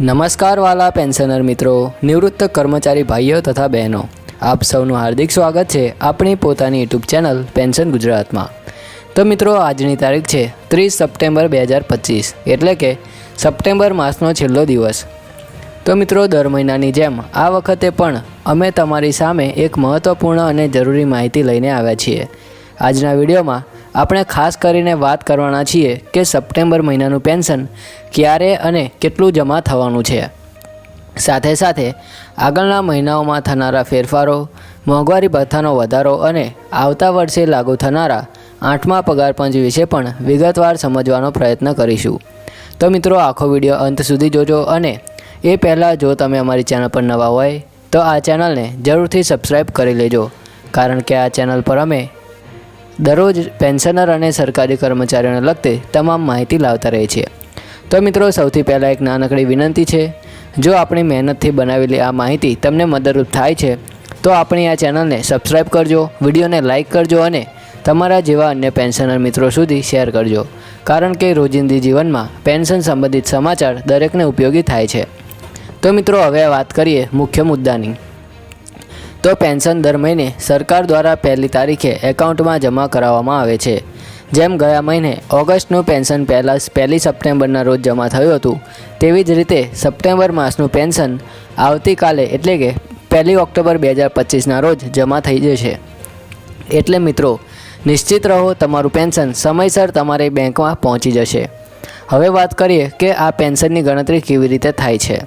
નમસ્કાર વાલા પેન્શનર મિત્રો, નિવૃત્ત કર્મચારી ભાઈઓ તથા બહેનો. આપ સૌનું હાર્દિક સ્વાગત છે આપણી પોતાની યુટ્યુબ ચેનલ પેન્શન ગુજરાતમાં. તો મિત્રો, આજની તારીખ છે ત્રીસ સપ્ટેમ્બર બે હજાર પચીસ, એટલે કે સપ્ટેમ્બર માસનો છેલ્લો દિવસ. તો મિત્રો, દર મહિનાની જેમ આ વખતે પણ અમે તમારી સામે એક મહત્ત્વપૂર્ણ અને જરૂરી માહિતી લઈને આવ્યા છીએ. આજના વિડીયોમાં આપણે ખાસ કરીને વાત કરવાના છીએ કે સપ્ટેમ્બર મહિનાનું પેન્શન ક્યારે અને કેટલું જમા થવાનું છે. સાથે સાથે આગળના મહિનાઓમાં થનારા ફેરફારો, મોંઘવારી ભથ્થાનો વધારો અને આવતા વર્ષે લાગુ થનારા આઠમા પગારપંચ વિશે પણ વિગતવાર સમજવાનો પ્રયત્ન કરીશું. તો મિત્રો, આખો વીડિયો અંત સુધી જોજો અને એ પહેલાં જો તમે અમારી ચેનલ પર નવા હોય, તો આ ચેનલને જરૂરથી સબસ્ક્રાઈબ કરી લેજો. કારણ કે આ ચેનલ પર અમે દરરોજ પેન્શનર અને સરકારી કર્મચારીઓને લગતી તમામ માહિતી લાવતા રહે છે. તો મિત્રો, સૌથી પહેલાં એક નાનકડી વિનંતી છે. જો આપણી મહેનતથી બનાવેલી આ માહિતી તમને મદદરૂપ થાય છે, તો આપણી આ ચેનલને સબસ્ક્રાઈબ કરજો, વિડીયોને લાઇક કરજો અને તમારા જેવા અન્ય પેન્શનર મિત્રો સુધી શેર કરજો. કારણ કે રોજિંદી જીવનમાં પેન્શન સંબંધિત સમાચાર દરેકને ઉપયોગી થાય છે. તો મિત્રો, હવે વાત કરીએ મુખ્ય મુદ્દાની. તો પેન્શન દર મહિને સરકાર દ્વારા પહેલી તારીખે એકાઉન્ટમાં જમા કરાવવામાં આવે છે. જેમ ગયા મહિને ઓગસ્ટનું પેન્શન પહેલાં પહેલી સપ્ટેમ્બરના રોજ જમા થયું હતું, તેવી જ રીતે સપ્ટેમ્બર માસનું પેન્શન આવતીકાલે એટલે કે પહેલી ઓક્ટોબર બે હજાર પચીસના રોજ જમા થઈ જશે. એટલે મિત્રો, નિશ્ચિત રહો તમારું પેન્શન સમયસર તમારી બેંકમાં પહોંચી જશે. હવે વાત કરીએ કે આ પેન્શનની ગણતરી કેવી રીતે થાય છે.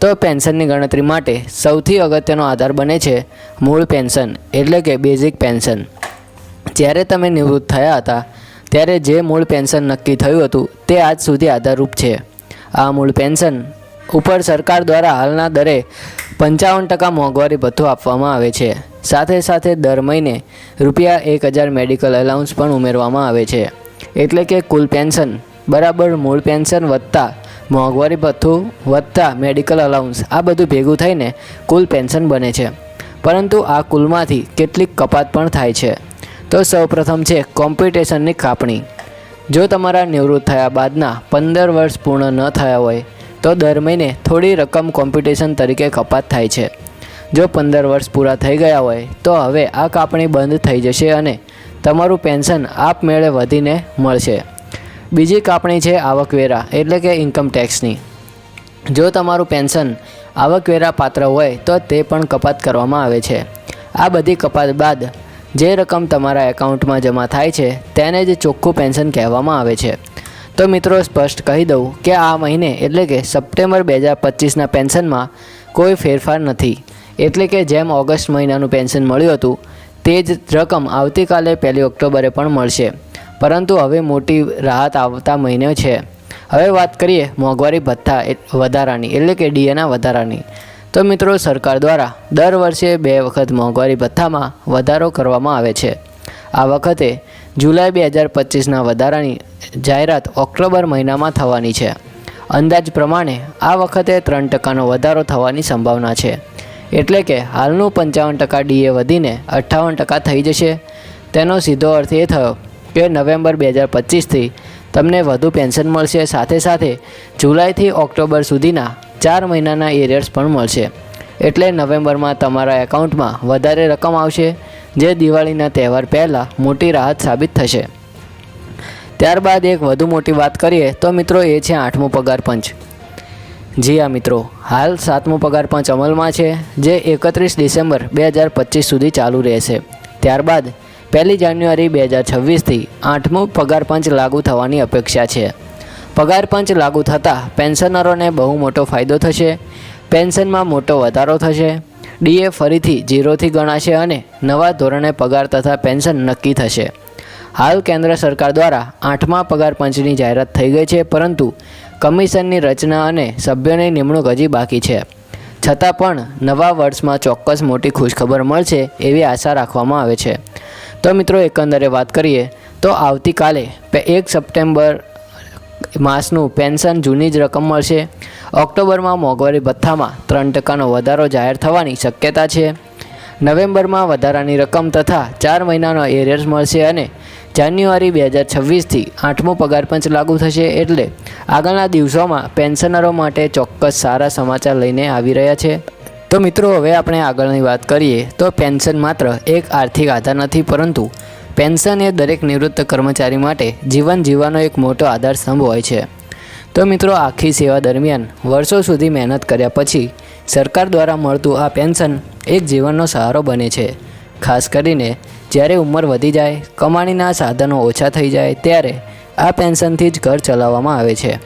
તો પેન્શનની ગણતરી માટે સૌથી અગત્યનો આધાર બને છે મૂળ પેન્શન, એટલે કે બેઝિક પેન્શન. જ્યારે તમે નિવૃત્ત થયા હતા, ત્યારે જે મૂળ પેન્શન નક્કી થયું હતું, તે આજ સુધી આધારરૂપ છે. આ મૂળ પેન્શન ઉપર સરકાર દ્વારા હાલના દરે પંચાવન ટકા મોંઘવારી ભથ્થું આપવામાં આવે છે. સાથે સાથે દર મહિને રૂપિયા એક હજાર મેડિકલ એલાઉન્સ પણ ઉમેરવામાં આવે છે. એટલે કે કુલ પેન્શન બરાબર મૂળ પેન્શન વત્તા મોંઘવારી ભથ્થું વધતા મેડિકલ અલાઉન્સ આ બધું ભેગું થઈને કુલ પેન્શન બને છે. પરંતુ આ કુલમાંથી કેટલીક કપાત પણ થાય છે. તો સૌપ્રથમ છે કોમ્પિટિશનની કાપણી. જો તમારા નિવૃત્ત થયા બાદના પંદર વર્ષ પૂર્ણ ન થયા હોય, તો દર મહિને થોડી રકમ કોમ્પિટિશન તરીકે કપાત થાય છે. જો પંદર વર્ષ પૂરા થઈ ગયા હોય, તો હવે આ કાપણી બંધ થઈ જશે અને તમારું પેન્શન આપમેળે વધીને મળશે. બીજી કાપણી છે આવકવેરા, એટલે કે ઇન્કમ ટેક્સની જો તમારું પેન્શન આવકવેરા પાત્ર હોય, તો તે પણ કપાત કરવામાં આવે છે. આ બધી કપાત બાદ જે રકમ તમારા એકાઉન્ટમાં જમા થાય છે, તેને જ ચોખ્ખું પેન્શન કહેવામાં આવે છે. તો મિત્રો, સ્પષ્ટ કહી દઉં કે આ મહિને એટલે કે સપ્ટેમ્બર બે હજાર પચીસના પેન્શનમાં કોઈ ફેરફાર નથી. એટલે કે જેમ ઓગસ્ટ મહિનાનું પેન્શન મળ્યું હતું, તે જ રકમ આવતીકાલે પહેલી ઓક્ટોબરે પણ મળશે. પરંતુ હવે મોટી રાહત આવતા મહિને છે. હવે વાત કરીએ મોંઘવારી ભથ્થા વધારાની, એટલે કે ડીએના વધારાની. તો મિત્રો, સરકાર દ્વારા દર વર્ષે બે વખત મોંઘવારી ભથ્થામાં વધારો કરવામાં આવે છે. આ વખતે જુલાઈ બે હજાર પચીસના વધારાની જાહેરાત ઓક્ટોબર મહિનામાં થવાની છે. અંદાજ પ્રમાણે આ વખતે ત્રણ ટકાનો વધારો થવાની સંભાવના છે. એટલે કે હાલનું પંચાવન ટકા ડીએ વધીને અઠ્ઠાવન ટકા થઈ જશે. તેનો સીધો અર્થ એ થયો કે નવેમ્બર બે હજાર પચીસથી તમને વધુ પેન્શન મળશે. સાથે સાથે જુલાઈથી ઓક્ટોબર સુધીના ચાર મહિનાના એરિયર્સ પણ મળશે. એટલે નવેમ્બરમાં તમારા એકાઉન્ટમાં વધારે રકમ આવશે, જે દિવાળીના તહેવાર પહેલાં મોટી રાહત સાબિત થશે. ત્યારબાદ એક વધુ મોટી વાત કરીએ તો મિત્રો એ છે આઠમો પગાર પંચ. જી હા મિત્રો, હાલ સાતમો પગાર પંચ અમલમાં છે, જે એકત્રીસ ડિસેમ્બર બે હજાર પચીસ સુધી ચાલુ રહેશે. ત્યારબાદ પહેલી જાન્યુઆરી બે હજાર છવ્વીસથી આઠમું પગાર પંચ લાગુ થવાની અપેક્ષા છે. પગાર પંચ લાગુ થતાં પેન્શનરોને બહુ મોટો ફાયદો થશે, પેન્શનમાં મોટો વધારો થશે, ડીએ ફરીથી ઝીરોથી ગણાશે અને નવા ધોરણે પગાર તથા પેન્શન નક્કી થશે. હાલ કેન્દ્ર સરકાર દ્વારા આઠમા પગાર પંચની જાહેરાત થઈ ગઈ છે, પરંતુ કમિશનની રચના અને સભ્યોની નિમણૂક હજી બાકી છે. છતાં પણ નવા વર્ષમાં ચોક્કસ મોટી ખુશખબર મળશે એવી આશા રાખવામાં આવે છે. તો મિત્રો, એકંદરે વાત કરીએ તો આવતીકાલે એક સપ્ટેમ્બર માસનું પેન્શન જૂની જ રકમ મળશે. ઓક્ટોબરમાં મોંઘવારી ભથ્થામાં ત્રણ ટકાનો વધારો જાહેર થવાની શક્યતા છે. નવેમ્બરમાં વધારાની રકમ તથા ચાર મહિનાનો એરિયર્સ મળશે અને જાન્યુઆરી બે હજાર છવ્વીસથી આઠમો પગાર પંચ લાગુ થશે એટલે આગળના દિવસોમાં પેન્શનરો માટે ચોક્કસ સારા સમાચાર લઈને આવી રહ્યા છે. તો મિત્રો, હવે આપણે આગળની વાત કરીએ, તો પેન્શન માત્ર એક આર્થિક આધાર નથી, પરંતુ પેન્શન એ દરેક નિવૃત્ત કર્મચારી માટે જીવન જીવવાનો એક મોટો આધાર સ્તંભ હોય છે. તો મિત્રો, આખી સેવા દરમિયાન વર્ષો સુધી મહેનત કર્યા પછી સરકાર દ્વારા મળતું આ પેન્શન એક જીવનનો સહારો બને છે. ખાસ કરીને જ્યારે ઉંમર વધી જાય, કમાણીના સાધનો ઓછા થઈ જાય, ત્યારે આ પેન્શનથી જ ઘર ચલાવવામાં આવે છે.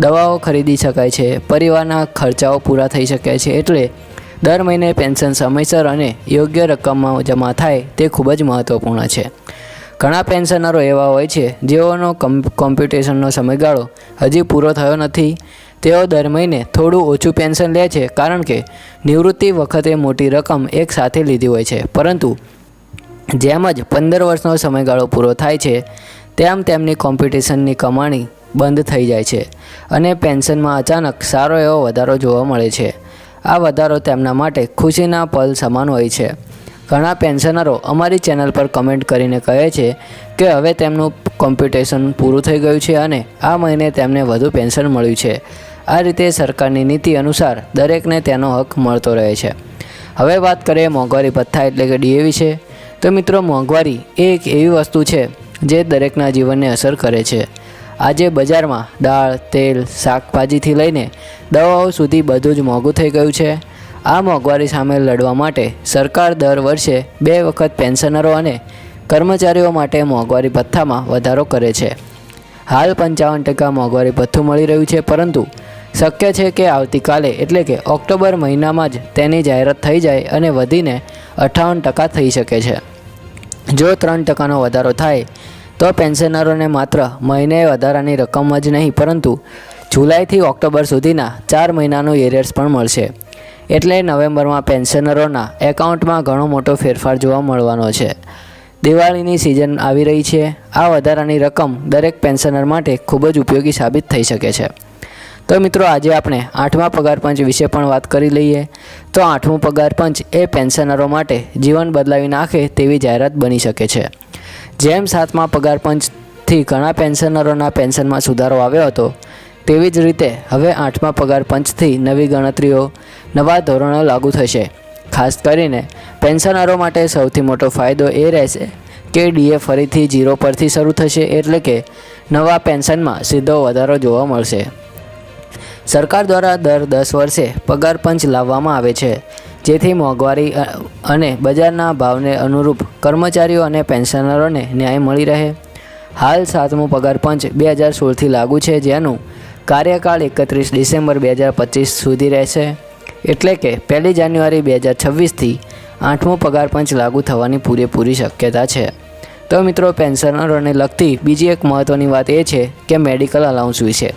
દવાઓ ખરીદી શકાય છે, પરિવારના ખર્ચાઓ પૂરા થઈ શકે છે, એટલે દર મહિને પેન્શન સમયસર અને યોગ્ય રકમમાં જમા થાય તે ખૂબ જ મહત્ત્વપૂર્ણ છે. ઘણા પેન્શનરો એવા હોય છે, જેઓનો કમ્પ કોમ્પ્યુટેશનનો સમયગાળો હજી પૂરો થયો નથી. તેઓ દર મહિને થોડું ઓછું પેન્શન લે છે, કારણ કે નિવૃત્તિ વખતે મોટી રકમ એક સાથે લીધી હોય છે. પરંતુ જેમ જ પંદર વર્ષનો સમયગાળો પૂરો થાય છે, તેમ તેમની કોમ્પિટિશનની કમાણી બંધ થઈ જાય છે અને પેન્શનમાં અચાનક સારો એવો વધારો જોવા મળે છે. આ વધારો તેમના માટે ખુશીના પલ સમાન હોય છે. ઘણા પેન્શનરો અમારી ચેનલ પર કમેન્ટ કરીને કહે છે કે હવે તેમનું કોમ્પિટિશન પૂરું થઈ ગયું છે અને આ મહિને તેમને વધુ પેન્શન મળ્યું છે. આ રીતે સરકારની નીતિ અનુસાર દરેકને તેનો હક મળતો રહે છે. હવે વાત કરીએ મોંઘવારી ભથ્થા એટલે કે ડીએ છે. તો મિત્રો, મોંઘવારી એ એક એવી વસ્તુ છે જે દરેકના જીવનને અસર કરે છે. આજે બજારમાં દાળ, તેલ, શાકભાજીથી લઈને દવાઓ સુધી બધું જ મોંઘું થઈ ગયું છે. આ મોંઘવારી સામે લડવા માટે સરકાર દર વર્ષે બે વખત પેન્શનરો અને કર્મચારીઓ માટે મોંઘવારી ભથ્થામાં વધારો કરે છે. હાલ પંચાવન ટકા મોંઘવારી ભથ્થું મળી રહ્યું છે, પરંતુ શક્ય છે કે આવતીકાલે, એટલે કે ઓક્ટોબર મહિનામાં જ તેની જાહેરાત થઈ જાય અને વધીને અઠ્ઠાવન ટકા થઈ શકે છે. જો ત્રણ ટકાનો વધારો થાય તો પેન્શનરોને માત્ર મહિને વધારાની રકમ જ નહીં, પરંતુ જુલાઈથી ઓક્ટોબર સુધીના ચાર મહિનાનું એરિયર્સ પણ મળશે. એટલે નવેમ્બરમાં પેન્શનરોના એકાઉન્ટમાં ઘણો મોટો ફેરફાર જોવા મળવાનો છે. દિવાળીની સિઝન આવી રહી છે. આ વધારાની રકમ દરેક પેન્શનર માટે ખૂબ જ ઉપયોગી સાબિત થઈ શકે છે. તો મિત્રો, આજે આપણે આઠમા પગાર પંચ વિશે પણ વાત કરી લઈએ. તો આઠમું પગાર પંચ એ પેન્શનરો માટે જીવન બદલાવી નાખે તેવી જાહેરાત બની શકે છે. જેમ સાતમા પગાર પંચથી ઘણા પેન્શનરોના પેન્શનમાં સુધારો આવ્યો હતો, તેવી જ રીતે હવે આઠમા પગાર પંચથી નવી ગણતરીઓ નવા ધોરણો લાગુ થશે. ખાસ કરીને પેન્શનરો માટે સૌથી મોટો ફાયદો એ રહેશે કે ડીએ ફરીથી જીરો પરથી શરૂ થશે એટલે કે નવા પેન્શનમાં સીધો વધારો જોવા મળશે. સરકાર દ્વારા દર દસ વર્ષે પગાર પંચ લાવવામાં આવે છે. જેથી મોંઘવારી અને બજારના ભાવને અનુરૂપ કર્મચારીઓ અને પેન્શનરોને ન્યાય મળી રહે. હાલ સાતમું પગાર પંચ બે હજાર સોળથી લાગુ છે, જેનું કાર્યકાળ એકત્રીસ ડિસેમ્બર બે હજાર પચીસ સુધી રહેશે. એટલે કે પહેલી જાન્યુઆરી બે હજાર છવ્વીસથી આઠમું પગાર પંચ લાગુ થવાની પૂરેપૂરી શક્યતા છે. તો મિત્રો, પેન્શનરોને લગતી બીજી એક મહત્ત્વની વાત એ છે કે મેડિકલ અલાઉન્સ વિશે.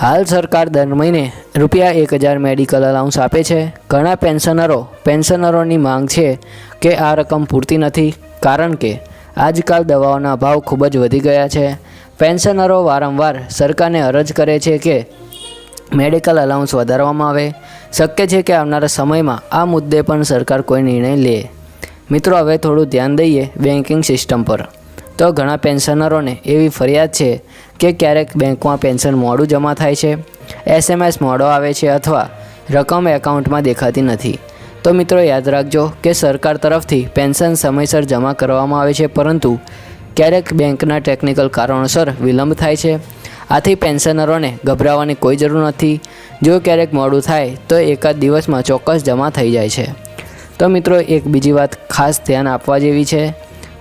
હાલ સરકાર દર મહિને રૂપિયા એક હજાર મેડિકલ અલાઉન્સ આપે છે. ઘણા પેન્શનરો, પેન્શનરોની માંગ છે કે આ રકમ પૂરતી નથી, કારણ કે આજકાલ દવાઓના ભાવ ખૂબ જ વધી ગયા છે. પેન્શનરો વારંવાર સરકારને અરજ કરે છે કે મેડિકલ અલાઉન્સ વધારવામાં આવે. શક્ય છે કે આવનારા સમયમાં આ મુદ્દે પણ સરકાર કોઈ નિર્ણય લે. મિત્રો, હવે થોડું ધ્યાન દઈએ બેન્કિંગ સિસ્ટમ પર. તો ઘણા પેન્શનરોને એવી ફરિયાદ છે કે ક્યારેક બેંકમાં પેન્શન મોડું જમા થાય છે એસએમએસ મોડો આવે છે અથવા રકમ એકાઉન્ટમાં દેખાતી નથી. તો મિત્રો યાદ રાખજો કે સરકાર તરફથી પેન્શન સમયસર જમા કરવામાં આવે છે, પરંતુ ક્યારેક બેંકના ટેકનિકલ કારણોસર વિલંબ થાય છે. આથી પેન્શનરોને ગભરાવાની કોઈ જરૂર નથી. જો ક્યારેક મોડું થાય તો એકાદ દિવસમાં ચોક્કસ જમા થઈ જાય છે. તો મિત્રો એક બીજી વાત ખાસ ધ્યાન આપવા જેવી છે.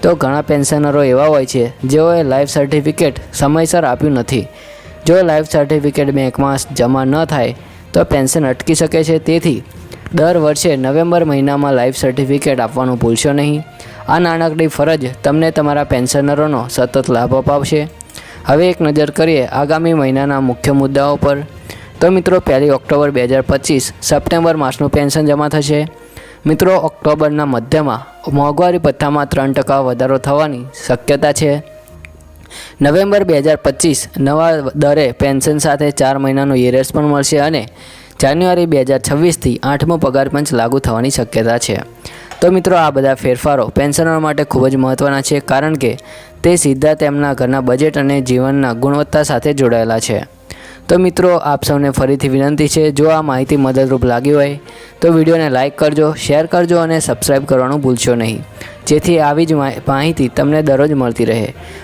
તો ઘણા પેન્શનરો એવા હોય છે, જેઓએ લાઈફ સર્ટિફિકેટ સમયસર આપ્યું નથી. જો લાઈફ સર્ટિફિકેટ બેંકમાં જમા ન થાય, તો પેન્શન અટકી શકે છે. તેથી, દર વર્ષે નવેમ્બર મહિનામાં લાઈફ સર્ટિફિકેટ આપવાનું ભૂલશો નહીં. આ નાણાકડી ફરજ તમને તમારા પેન્શનરોનો સતત લાભ અપાવશે. હવે એક નજર કરીએ આગામી મહિનાના મુખ્ય મુદ્દાઓ પર. તો મિત્રો, પહેલી ઓક્ટોબર બે હજાર પચીસ, સપ્ટેમ્બર માસનું પેન્શન જમા થશે. મિત્રો, ઓક્ટોબરના મધ્યમાં મોંઘવારી ભથ્થામાં ત્રણ ટકા વધારો થવાની શક્યતા છે. નવેમ્બર બે હજાર પચીસ, નવા દરે પેન્શન સાથે ચાર મહિનાનું યરેસ પણ મળશે અને જાન્યુઆરી બે હજાર છવ્વીસથી આઠમો પગાર પંચ લાગુ થવાની શક્યતા છે. તો મિત્રો, આ બધા ફેરફારો પેન્શનરો માટે ખૂબ જ મહત્ત્વના છે, કારણ કે તે સીધા તેમના ઘરના બજેટ અને જીવનના ગુણવત્તા સાથે જોડાયેલા છે. તો મિત્રો, આપ સૌને ફરીથી વિનંતી છે, જો આ માહિતી મદદરૂપ લાગી હોય, તો વિડીયોને લાઇક કરજો, શેર કરજો અને સબસ્ક્રાઈબ કરવાનું ભૂલશો નહીં. જેથી આવી જ માહિ- માહિતી તમને દરરોજ મળતી રહે.